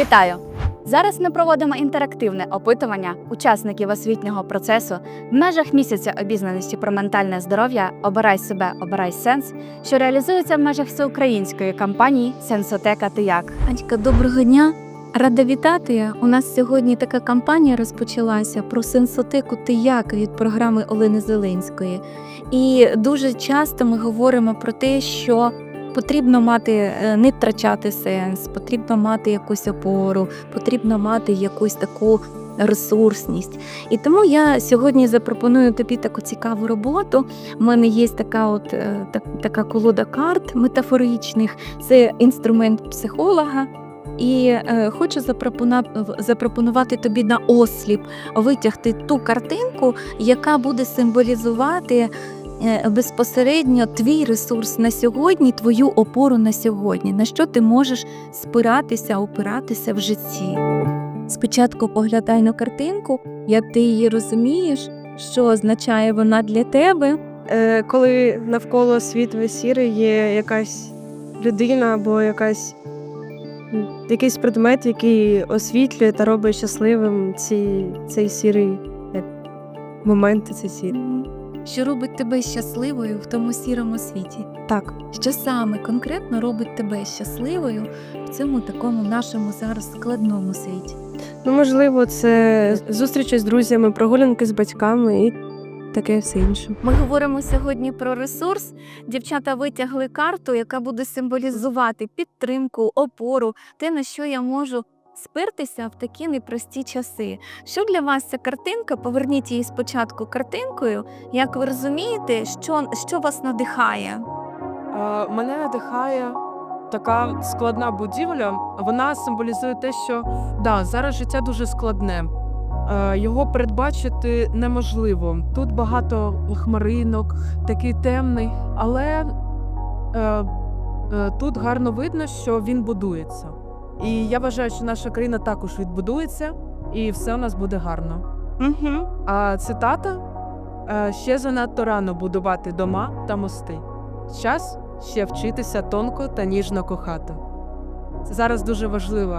Вітаю! Зараз ми проводимо інтерактивне опитування учасників освітнього процесу в межах місяця обізнаності про ментальне здоров'я Обирай себе, обирай сенс, що реалізується в межах всеукраїнської кампанії Сенсотека Ти як. Анечка, доброго дня. Рада вітати. У нас сьогодні така кампанія розпочалася про сенсотеку «Ти як» від програми Олени Зеленської. І дуже часто ми говоримо про те, що потрібно мати е, не втрачати сенс, потрібно мати якусь опору, потрібно мати якусь таку ресурсність. І тому я сьогодні запропоную тобі таку цікаву роботу. У мене є така, от е, так, така колода карт метафоричних. Це інструмент психолога. І е, хочу запропонувати тобі на осліп витягти ту картинку, яка буде символізувати безпосередньо твій ресурс на сьогодні, твою опору на сьогодні, на що ти можеш спиратися, опиратися в житті. Спочатку поглядай на картинку, як ти її розумієш, що означає вона для тебе. Е, коли навколо світ сірий, є якась людина або якась, якийсь предмет, який освітлює та робить щасливим ці, цей сірий як, момент, цей сірий. Що робить тебе щасливою в тому сірому світі? Так. Що саме конкретно робить тебе щасливою в цьому такому нашому зараз складному світі? Ну, можливо, це зустрічі з друзями, прогулянки з батьками і таке все інше. Ми говоримо сьогодні про ресурс. Дівчата витягли карту, яка буде символізувати підтримку, опору, те, на що я можу спертися в такі непрості часи. Що для вас ця картинка? Поверніть її спочатку картинкою. Як ви розумієте, що, що вас надихає? Е, Мене надихає така складна будівля. Вона символізує те, що да, зараз життя дуже складне. Е, Його передбачити неможливо. Тут багато хмаринок, такий темний, але е, е, тут гарно видно, що він будується. І я вважаю, що наша країна також відбудується, і все у нас буде гарно. Угу. А цитата е, ще занадто рано будувати дома та мости. Час ще вчитися тонко та ніжно кохати. Це зараз дуже важливо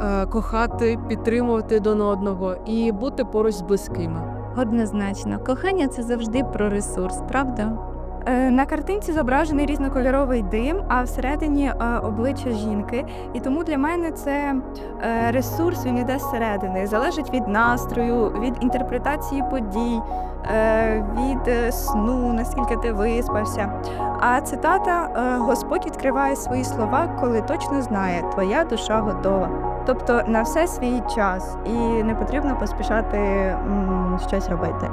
е, кохати, підтримувати один одного і бути поруч з близькими. Однозначно, кохання це завжди про ресурс, правда? Е, На картинці зображений різнокольоровий дим, а всередині е, обличчя жінки. І тому для мене це е, ресурс, він іде зсередини. Залежить від настрою, від інтерпретації подій, від сну, наскільки ти виспався. А цитата Господь відкриває свої слова, коли точно знає, твоя душа готова. Тобто на все свій час, і не потрібно поспішати щось робити.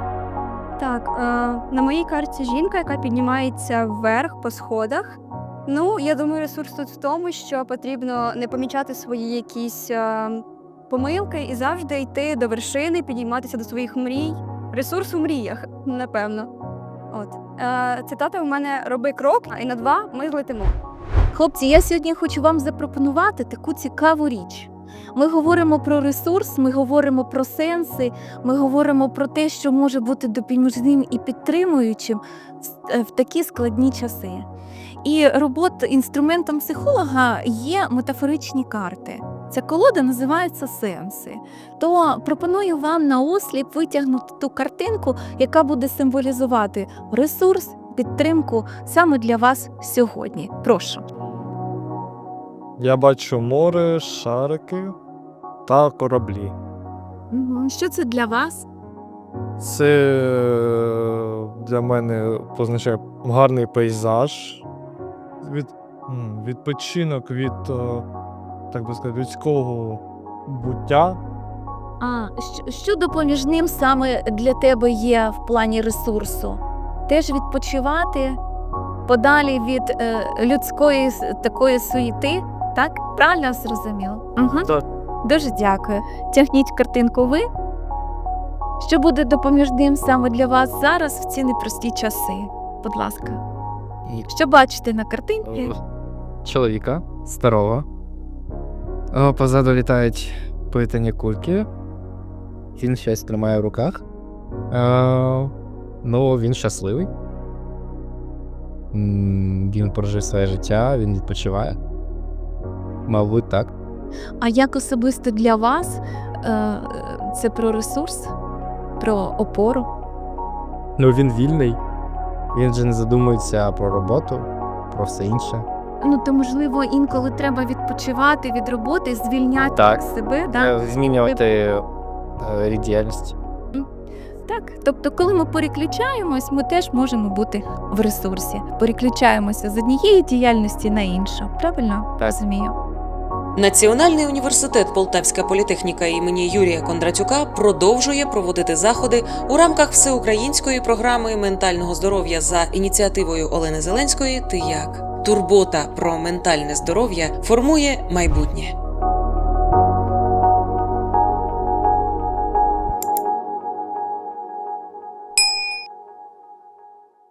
Так, е, на моїй карті жінка, яка піднімається вверх по сходах. Ну, я думаю, ресурс тут в тому, що потрібно не помічати свої якісь е, помилки і завжди йти до вершини, підійматися до своїх мрій. Ресурс у мріях, напевно. От. Е, цитата у мене роби крок, і на два ми злетимо. Хлопці, я сьогодні хочу вам запропонувати таку цікаву річ. Ми говоримо про ресурс, ми говоримо про сенси, ми говоримо про те, що може бути допоміжним і підтримуючим в- е, такі складні часи. І робота інструментом психолога є метафоричні карти. Ця колода називається сенси. То пропоную вам на осліп витягнути ту картинку, яка буде символізувати ресурс, підтримку саме для вас сьогодні. Прошу. Я бачу море, шарики та кораблі. Мгм. Що це для вас? Це е, для мене позначає гарний пейзаж, від, м, відпочинок від, е, так би сказати, людського буття. А що, що допоміжним саме для тебе є в плані ресурсу? Теж відпочивати подалі від е, людської с- такої суєти, так? Правильно зрозуміло? Угу. Так. Дуже дякую. Тягніть картинку ви. Що буде допоміжним саме для вас зараз в ці непрості часи? Будь ласка. Що бачите на картинці? чоловіка старого. О, позаду літають плетені кульки. Він щось тримає в руках. Е, ну, він щасливий. М, Він прожив своє життя, він відпочиває. Мабуть, так. А як особисто для вас е, це про ресурс, про опору? Ну він вільний. Він же не задумується про роботу, про все інше. Ну то можливо інколи треба відпочивати від роботи, звільняти Так. себе. Да? Е, Змінювати е, рід діяльності. Так, тобто, коли ми переключаємось, ми теж можемо бути в ресурсі. Переключаємося з однієї діяльності на іншу. Правильно Так. розумію? Національний університет Полтавська політехніка імені Юрія Кондратюка продовжує проводити заходи у рамках всеукраїнської програми ментального здоров'я за ініціативою Олени Зеленської. Ти як турбота про ментальне здоров'я формує майбутнє.